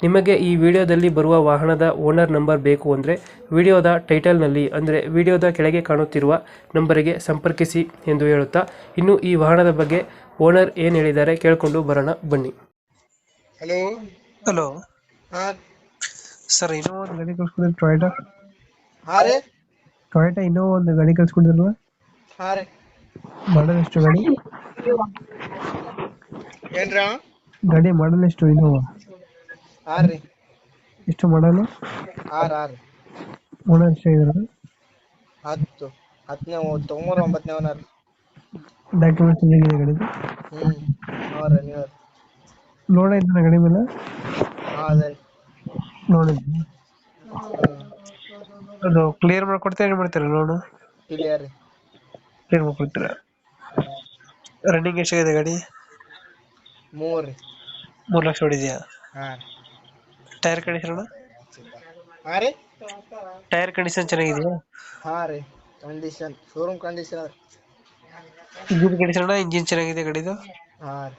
ನಿಮಗೆ ಈ ವಿಡಿಯೋದಲ್ಲಿ ಬರುವ ವಾಹನದ ಓನರ್ ನಂಬರ್ ಬೇಕು ಅಂದರೆ ವಿಡಿಯೋದ ಟೈಟಲ್ನಲ್ಲಿ ಅಂದರೆ ವಿಡಿಯೋದ ಕೆಳಗೆ ಕಾಣುತ್ತಿರುವ ನಂಬರಿಗೆ ಸಂಪರ್ಕಿಸಿ ಎಂದು ಹೇಳುತ್ತಾ ಇನ್ನು ಈ ವಾಹನದ ಬಗ್ಗೆ ಓನರ್ ಏನು ಹೇಳಿದ್ದಾರೆ ಕೇಳಿಕೊಂಡು ಬರೋಣ ಬನ್ನಿ. ಹಲೋ ಹಲೋ ಹಾ. ಸರ್ ಇನ್ನೂ ಒಂದು ಗಾಡಿ ಕಳ್ಸ್ಕೊಂಡಿದ್ರು ಟೊಯೋಟಾ ಹಾ ರೀ. ಟೊಯೋಟಾ ಇನ್ನೂ ಒಂದು ಗಾಡಿ ಕಳ್ಸ್ಕೊಂಡಿದ್ರಲ್ವ ಹಾ ರೀ. ಮಾಡಲ್ ಎಷ್ಟು ಗಾಡಿ? ಏನ್ರ? ಗಾಡಿ ಮಾಡಲ್ ಎಷ್ಟು ಇನ್ನೋವಾ ಹಾ ರೀ. ಎಷ್ಟು ಮಾಡಲು? ಆರ್ ಆರ್ ಓನರ್ ಎಷ್ಟು ಆಗಿದ್ರು ಹತ್ತು ಹತ್ತನೇ ತೊಗೊಂಬರ್ ಒಂಬತ್ತನೇ ಅವನ ರೀ. ಡಾಕ್ಯುಮೆಂಟ್ಸ್ ಹೇಗಿದೆ ಗಾಡಿ? ಹ್ಞೂ ಹಾ ನೀವು ಲೋಡ್ ಆಯ್ತಾನ ಗಾಡಿ ಮೇಲೆ? ಹಾ ಅದೇ ನೋಡಿದ್ವಿ. ಅದು ಕ್ಲಿಯರ್ ಮಾಡ್ಕೊಡ್ತೀರಾ ಏನು ಮಾಡ್ತೀರಾ ಲೋನು ಕ್ಲಿಯರ್ ರೀ. ಕ್ಲಿಯರ್ ಮಾಡ್ಕೊಡ್ತೀರಾ? ರನ್ನಿಂಗ್ ಎಷ್ಟಾಗಿದೆ ಗಾಡಿ? ಮೂರು ರೀ. ಮೂರು ಲಕ್ಷ ಹೊಡಿದ್ಯಾ? ಹಾಂ ರೀ. ಟೈರ್ ಕಂಡೀಷನ್ ಹಾ ರೀ? ಟೈರ್ ಕಂಡೀಷನ್ ಚೆನ್ನಾಗಿದೆಯಾ? ಹಾ ರೀ condition showroom condition engine condition engine ಚೆನ್ನಾಗಿದೆ ಗಾಡಿದು? ಹಾ ರೀ.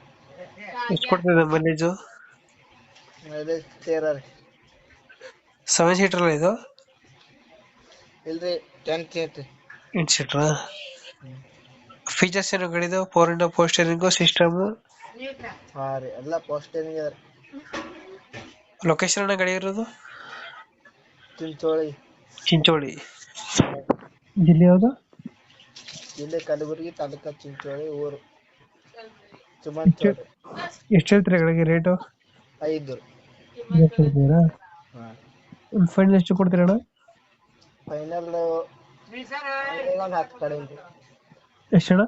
ಎಷ್ಟು ಕೊಡ್ತಿದೆ ಮೈಲೇಜು ಅದೇ ತೇರ ರೀ. ಸೆವೆನ್ ಸೀಟರ್ ಅಲ್ಲ ಇದು? ಇಲ್ರಿ ಟೆನ್ ಸೀಟ್ ರೀ ಎಂಟು ಸೀಟರ್ ಫೀಚರ್ಸ್ ಏನು ಗಾಡಿದು? Four into four steering system ಹಾ ರೀ ಎಲ್ಲ ಪೋಸ್ಟೇನಿಂಗ್ ಅದ ರೀ. ಲೊಕೇಶನ್ ಗಾಡಿ ಇರೋದು? ಚಿಂಚೋಳಿ. ಚಿಂಚೋಳಿ. ಜಿಲ್ಲೆ ಯಾವುದು? ಜಿಲ್ಲೆ ಕಲಬುರಗಿ ತಾಲೂಕ ಚಿಂಚೋಳಿ ಊರು. ಚುಮಂಚೋಳಿ ಎಷ್ಟು ಹೇಳ್ತೀರಾ ಗಾಡಿಗೆ ರೇಟು? ಐದು. ಹೇಳ್ತೀರಾ? ಹಾ. ಫೈನಲ್ ಎಷ್ಟು ಕೊಡ್ತೀರಾ ಅಣ್ಣ? ಫೈನಲ್ ಒಂದು ಹತ್ತು ಕಡಿಮೆ ಎಷ್ಟು ಅಣ್ಣ?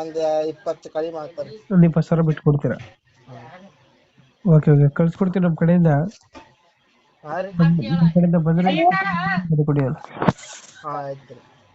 ಒಂದು ಇಪ್ಪತ್ತು ಕಡಿಮೆ ಆಗ್ತಾರೆ ಒಂದು ಇಪ್ಪತ್ತು ಸಾವಿರ ಬಿಟ್ಟು ಕೊಡ್ತೀರಾ? ಓಕೆ ಓಕೆ ಕಳ್ಸ್ಕೊಡ್ತೀನಿ ನಮ್ಮ ಕಡೆಯಿಂದ. ಹಾ ರೀ ನಮ್ಮ ಕಡೆಯಿಂದ ಬಂದರೆ ಕೊಡಿ ಅಲ್ಲ ಹಾ ಆಯ್ತು. ರೀ